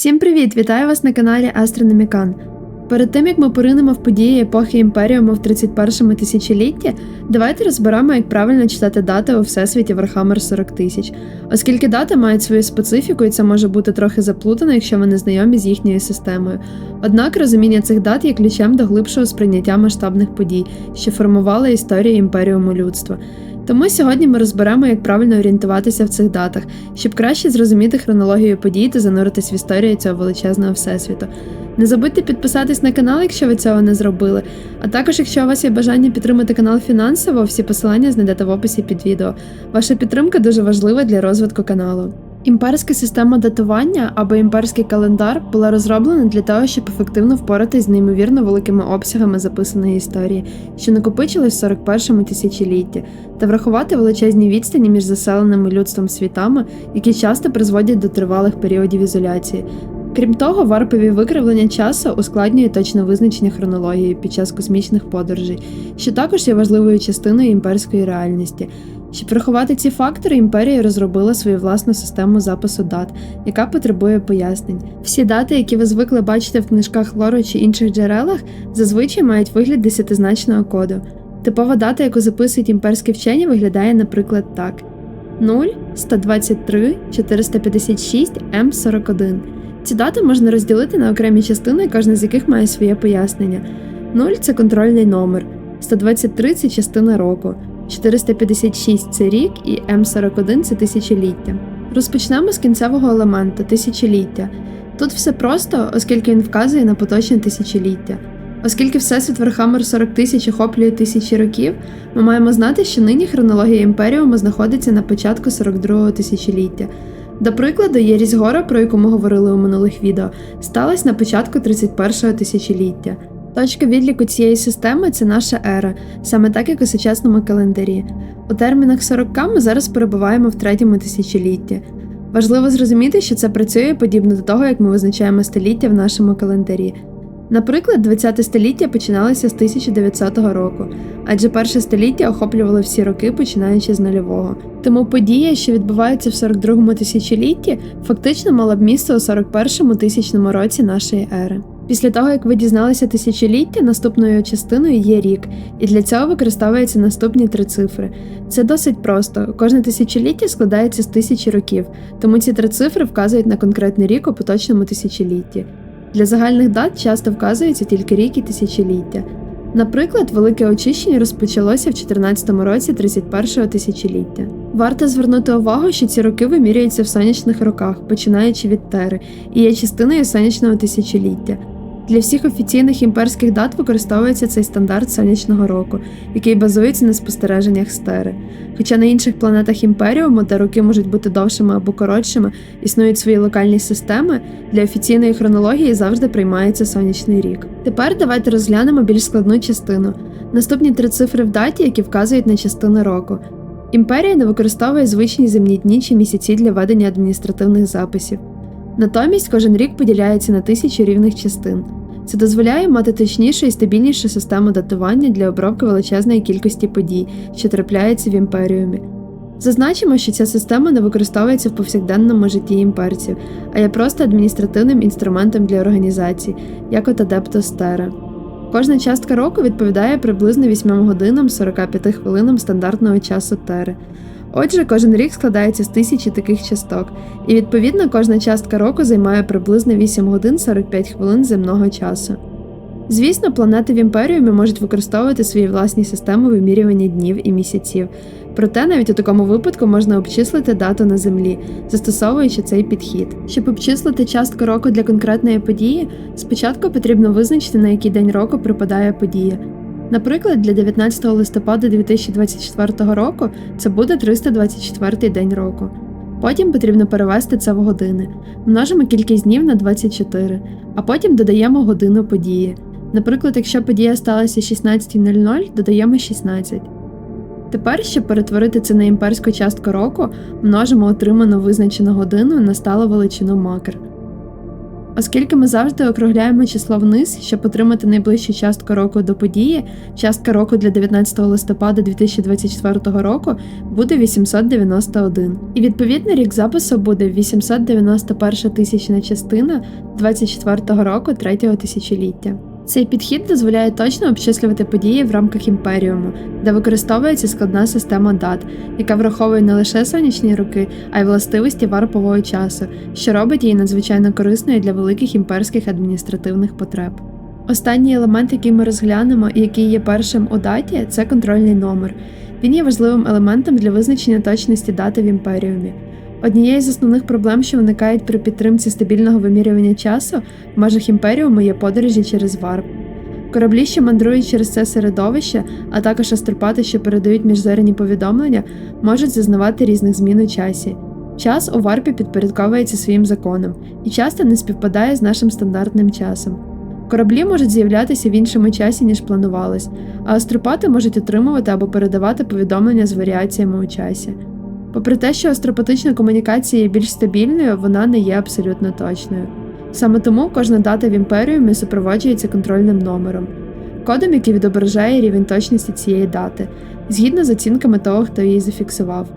Всім привіт! Вітаю вас на каналі Астрономікан. Перед тим як ми поринемо в події епохи Імперіуму в 31-му тисячолітті, давайте розберемо, як правильно читати дати у всесвіті Вархаммер 40 тисяч, оскільки дати мають свою специфіку, і це може бути трохи заплутано, якщо ви не знайомі з їхньою системою. Однак розуміння цих дат є ключем до глибшого сприйняття масштабних подій, що формували історію імперіуму людства. Тому сьогодні ми розберемо, як правильно орієнтуватися в цих датах, щоб краще зрозуміти хронологію подій та зануритись в історію цього величезного всесвіту. Не забудьте підписатись на канал, якщо ви цього не зробили. А також, якщо у вас є бажання підтримати канал фінансово, всі посилання знайдете в описі під відео. Ваша підтримка дуже важлива для розвитку каналу. Імперська система датування або імперський календар була розроблена для того, щоб ефективно впоратись з неймовірно великими обсягами записаної історії, що накопичились в 41-му тисячолітті, та врахувати величезні відстані між заселеними людством світами, які часто призводять до тривалих періодів ізоляції. Крім того, варпові викривлення часу ускладнюють точне визначення хронології під час космічних подорожей, що також є важливою частиною імперської реальності. Щоб врахувати ці фактори, імперія розробила свою власну систему запису дат, яка потребує пояснень. Всі дати, які ви звикли бачити в книжках лору чи інших джерелах, зазвичай мають вигляд десятизначного коду. Типова дата, яку записують імперські вчені, виглядає, наприклад, так: 0, 123, 456, М41. Ці дати можна розділити на окремі частини, кожна з яких має своє пояснення. 0 це контрольний номер, 123 це частина року, 456 це рік і М41 це тисячоліття. Розпочнемо з кінцевого елемента тисячоліття. Тут все просто, оскільки він вказує на поточне тисячоліття. Оскільки Всесвіт Верхаммер 40 тисяч охоплює тисячі років, ми маємо знати, що нині хронологія імперіуму знаходиться на початку 42-го тисячоліття. До прикладу, Єрість Гора, про яку ми говорили у минулих відео, сталася на початку 31-го тисячоліття. Точка відліку цієї системи це наша ера, саме так як у сучасному календарі. У термінах 40 ми зараз перебуваємо в третьому тисячолітті. Важливо зрозуміти, що це працює подібно до того, як ми визначаємо століття в нашому календарі. Наприклад, 20 століття починалося з 1900 року, адже перше століття охоплювало всі роки, починаючи з нульового. Тому подія, що відбувається в 42-му тисячолітті, фактично мала б місце у 41-му тисячному році нашої ери. Після того, як ви дізналися тисячоліття, наступною частиною є рік, і для цього використовуються наступні три цифри. Це досить просто. Кожне тисячоліття складається з тисячі років, тому ці три цифри вказують на конкретний рік у поточному тисячолітті. Для загальних дат часто вказується тільки рік і тисячоліття. Наприклад, велике очищення розпочалося в 14 році 31-го тисячоліття. Варто звернути увагу, що ці роки вимірюються в сонячних роках, починаючи від Тери, і є частиною сонячного тисячоліття. Для всіх офіційних імперських дат використовується цей стандарт сонячного року, який базується на спостереженнях стери. Хоча на інших планетах імперіуму, де роки можуть бути довшими або коротшими, існують свої локальні системи, для офіційної хронології завжди приймається сонячний рік. Тепер давайте розглянемо більш складну частину. Наступні три цифри в даті, які вказують на частину року. Імперія не використовує звичні земні дні чи місяці для ведення адміністративних записів. Натомість кожен рік поділяється на тисячі рівних частин. Це дозволяє мати точнішу і стабільнішу систему датування для обробки величезної кількості подій, що трапляються в імперіумі. Зазначимо, що ця система не використовується в повсякденному житті імперців, а є просто адміністративним інструментом для організації, як от Terra. Кожна частка року відповідає приблизно 8 годинам 45 хвилинам стандартного часу Тери. Отже, кожен рік складається з тисячі таких часток, і відповідно кожна частка року займає приблизно 8 годин 45 хвилин земного часу. Звісно, планети в імперіумі можуть використовувати свої власні системи вимірювання днів і місяців, проте навіть у такому випадку можна обчислити дату на землі, застосовуючи цей підхід. Щоб обчислити частку року для конкретної події, спочатку потрібно визначити, на який день року припадає подія. Наприклад, для 19 листопада 2024 року це буде 324 день року. Потім потрібно перевести це в години. Множимо кількість днів на 24, а потім додаємо годину події. Наприклад, якщо подія сталася 16.00, додаємо 16. Тепер, щоб перетворити це на імперську частку року, множимо отриману визначену годину на сталу величину макр. Оскільки ми завжди округляємо число вниз, щоб отримати найближчу частку року до події, частка року для 19 листопада 2024 року буде 891. І відповідно рік запису буде 891 тисячна частина 24 року третього тисячоліття. Цей підхід дозволяє точно обчислювати події в рамках імперіуму, де використовується складна система дат, яка враховує не лише сонячні роки, а й властивості варпового часу, що робить її надзвичайно корисною для великих імперських адміністративних потреб. Останній елемент, який ми розглянемо і який є першим у даті, це контрольний номер. Він є важливим елементом для визначення точності дати в імперіумі. Однією з основних проблем, що виникають при підтримці стабільного вимірювання часу в межах імперіуму, є подорожі через варп. Кораблі, що мандрують через це середовище, а також астропати, що передають міжзоряні повідомлення, можуть зазнавати різних змін у часі. Час у варпі підпорядковується своїм законам і часто не співпадає з нашим стандартним часом. Кораблі можуть з'являтися в іншому часі, ніж планувалось, а астропати можуть отримувати або передавати повідомлення з варіаціями у часі. Попри те, що астропатична комунікація є більш стабільною, вона не є абсолютно точною. Саме тому кожна дата в імперіумі супроводжується контрольним номером, кодом, який відображає рівень точності цієї дати, згідно з оцінками того, хто її зафіксував.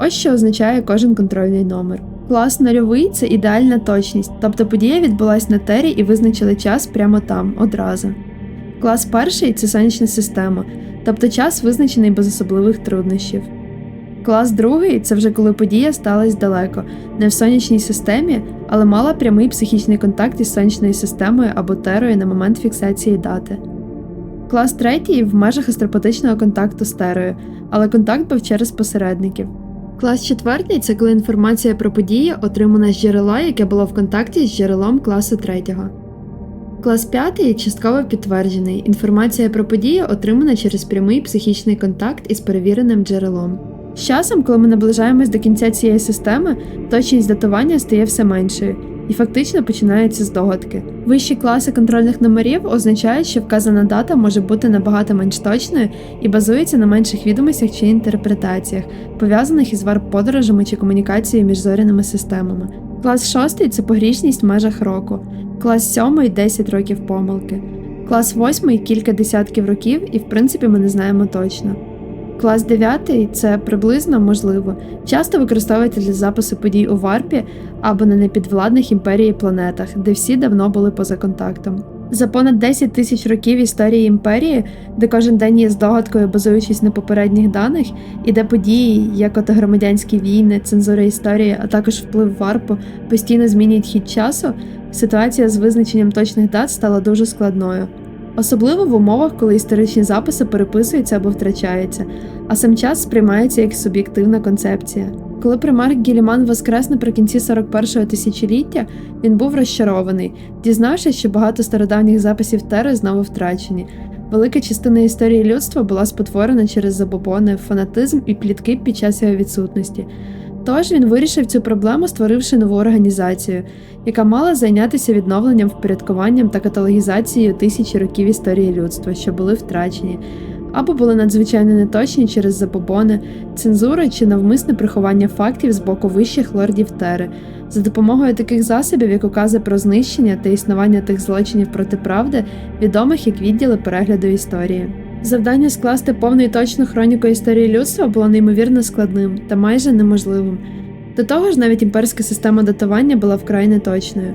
Ось що означає кожен контрольний номер. Клас нульовий це ідеальна точність, тобто подія відбулась на тері і визначили час прямо там, одразу. Клас перший це сонячна система, тобто час визначений без особливих труднощів. Клас другий це вже коли подія сталася далеко, не в сонячній системі, але мала прямий психічний контакт із сонячною системою або терою на момент фіксації дати. Клас третій в межах астропатичного контакту з терою, але контакт був через посередників. Клас четвертий це коли інформація про події отримана з джерела, яке було в контакті з джерелом класу третього. Клас п'ятий частково підтверджений. Інформація про події отримана через прямий психічний контакт із перевіреним джерелом. З часом, коли ми наближаємось до кінця цієї системи, точність датування стає все меншою, і фактично починаються здогадки. Вищі класи контрольних номерів означають, що вказана дата може бути набагато менш точною і базується на менших відомостях чи інтерпретаціях, пов'язаних із варп-подорожами чи комунікацією між зоряними системами. Клас шостий це погрішність в межах року, клас сьомий 10 років помилки, клас восьмий кілька десятків років, і в принципі ми не знаємо точно. Клас 9 це приблизно можливо, часто використовується для запису подій у варпі або на непідвладних імперії планетах, де всі давно були поза контактом. За понад 10 тисяч років історії імперії, де кожен день є здогадкою, базуючись на попередніх даних, і де події, як от громадянські війни, цензура історії, а також вплив варпу постійно змінюють хід часу, ситуація з визначенням точних дат стала дуже складною. Особливо в умовах, коли історичні записи переписуються або втрачаються, а сам час сприймається як суб'єктивна концепція. Коли примарк Гіліман воскрес наприкінці 41-го тисячоліття, він був розчарований, дізнавшись, що багато стародавніх записів Тери знову втрачені. Велика частина історії людства була спотворена через забобони, фанатизм і плітки під час його відсутності. Тож він вирішив цю проблему, створивши нову організацію, яка мала зайнятися відновленням, впорядкуванням та каталогізацією тисячі років історії людства, що були втрачені, або були надзвичайно неточні через забобони, цензури чи навмисне приховання фактів з боку вищих лордів Тери, за допомогою таких засобів, як укази про знищення та існування тих злочинів проти правди, відомих як відділи перегляду історії. Завдання скласти повну і точну хроніку історії людства було неймовірно складним та майже неможливим. До того ж, навіть імперська система датування була вкрай неточною.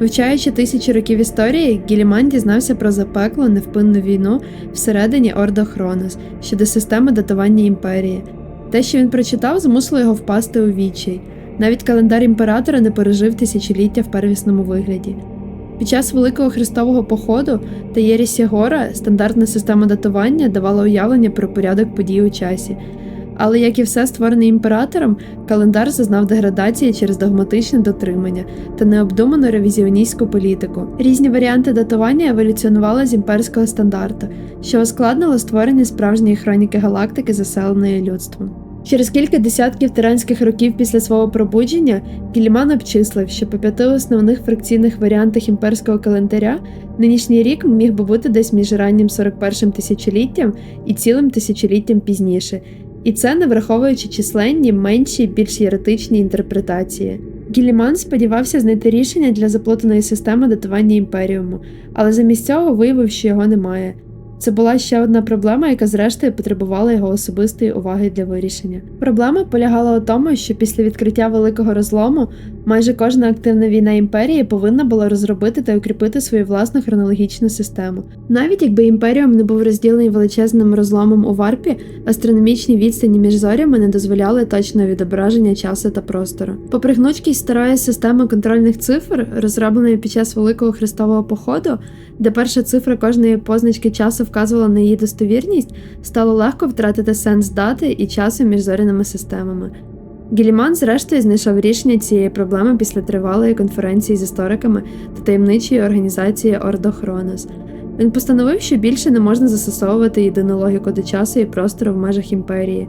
Вивчаючи тисячі років історії, Гіліман дізнався про запеклу невпинну війну всередині Ордо Хронос щодо системи датування імперії. Те, що він прочитав, змусило його впасти у відчай. Навіть календар імператора не пережив тисячоліття в первісному вигляді. Під час Великого Христового походу та Єрісі стандартна система датування давала уявлення про порядок подій у часі. Але, як і все створене імператором, календар зазнав деградації через догматичне дотримання та необдуману ревізіоністську політику. Різні варіанти датування еволюціонували з імперського стандарту, що ускладнило створення справжньої хроніки галактики, заселеної людством. Через кілька десятків тиранських років після свого пробудження Гіліман обчислив, що по п'яти основних фракційних варіантах імперського календаря нинішній рік міг би бути десь між раннім 41 тисячоліттям і цілим тисячоліттям пізніше, і це не враховуючи численні, менші, більш єретичні інтерпретації. Гіліман сподівався знайти рішення для заплутаної системи датування імперіуму, але замість цього виявив, що його немає. Це була ще одна проблема, яка зрештою потребувала його особистої уваги для вирішення. Проблема полягала у тому, що після відкриття великого розлому майже кожна активна війна імперії повинна була розробити та укріпити свою власну хронологічну систему. Навіть якби імперіум не був розділений величезним розломом у варпі, астрономічні відстані між зорями не дозволяли точного відображення часу та простору. Попри гнучкість старої системи контрольних цифр, розробленої під час великого хрестового походу, де перша цифра кожної позначки часу вказувала на її достовірність, стало легко втратити сенс дати і часу між зоряними системами. Гіліман, зрештою, знайшов рішення цієї проблеми після тривалої конференції з істориками та таємничої організації Ордо Хронос. Він постановив, що більше не можна застосовувати єдину логіку до часу і простору в межах імперії.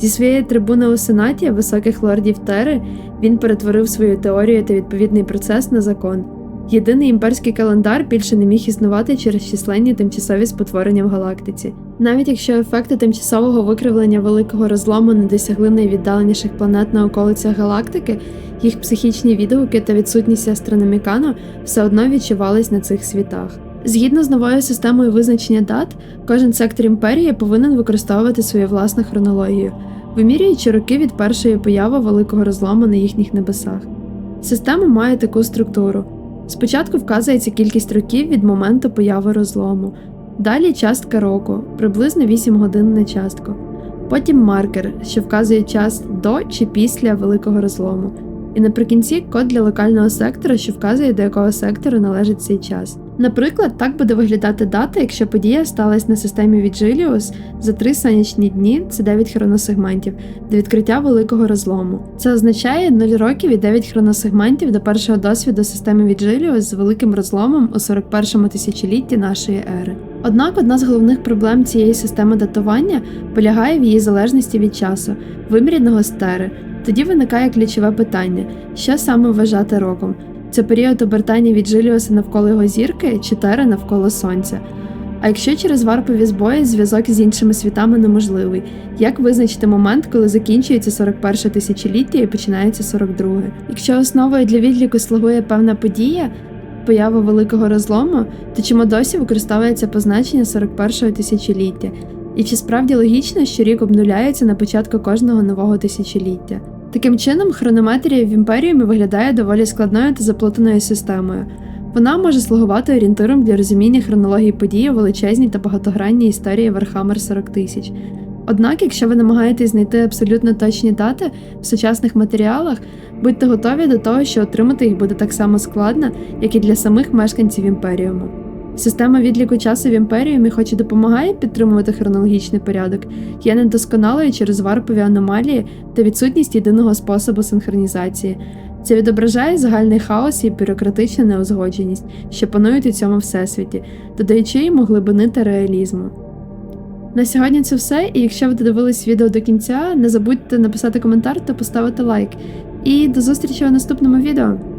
Зі своєї трибуни у сенаті високих лордів Тери він перетворив свою теорію та відповідний процес на закон. Єдиний імперський календар більше не міг існувати через численні тимчасові спотворення в галактиці. Навіть якщо ефекти тимчасового викривлення великого розлому не досягли найвіддаленіших планет на околицях галактики, їх психічні відгуки та відсутність астрономікану все одно відчувались на цих світах. Згідно з новою системою визначення дат, кожен сектор імперії повинен використовувати свою власну хронологію, вимірюючи роки від першої появи великого розлому на їхніх небесах. Система має таку структуру. Спочатку вказується кількість років від моменту появи розлому, далі частка року, приблизно 8 годин на частку. Потім маркер, що вказує час до чи після великого розлому. І наприкінці код для локального сектора, що вказує, до якого сектору належить цей час. Наприклад, так буде виглядати дата, якщо подія сталася на системі від Жиліус за 3 сонячні дні, це 9 хроносегментів, до відкриття великого розлому. Це означає 0 років і 9 хроносегментів до першого досвіду системи від Жиліус з великим розломом у 41-му тисячолітті нашої ери. Однак одна з головних проблем цієї системи датування полягає в її залежності від часу, виміряного з тери. Тоді виникає ключове питання: що саме вважати роком? Це період обертання від Жиліуса навколо його зірки чи Тери навколо Сонця. А якщо через варпові збої зв'язок з іншими світами неможливий, як визначити момент, коли закінчується 41 тисячоліття і починається 42? Якщо основою для відліку слугує певна подія, поява великого розлому, то чому досі використовується позначення 41 тисячоліття? І чи справді логічно, що рік обнуляється на початку кожного нового тисячоліття? Таким чином, хронометрія в імперіумі виглядає доволі складною та заплутаною системою. Вона може слугувати орієнтиром для розуміння хронології подій у величезній та багатогранній історії Вархаммер 40 тисяч. Однак, якщо ви намагаєтесь знайти абсолютно точні дати в сучасних матеріалах, будьте готові до того, що отримати їх буде так само складно, як і для самих мешканців імперіуму. Система відліку часу в імперіумі, хоч і допомагає підтримувати хронологічний порядок, є недосконалою через варпові аномалії та відсутність єдиного способу синхронізації. Це відображає загальний хаос і бюрократичну неузгодженість, що панують у цьому всесвіті, додаючи йому глибини та реалізму. На сьогодні це все, і якщо ви додивились відео до кінця, не забудьте написати коментар та поставити лайк. І до зустрічі у наступному відео!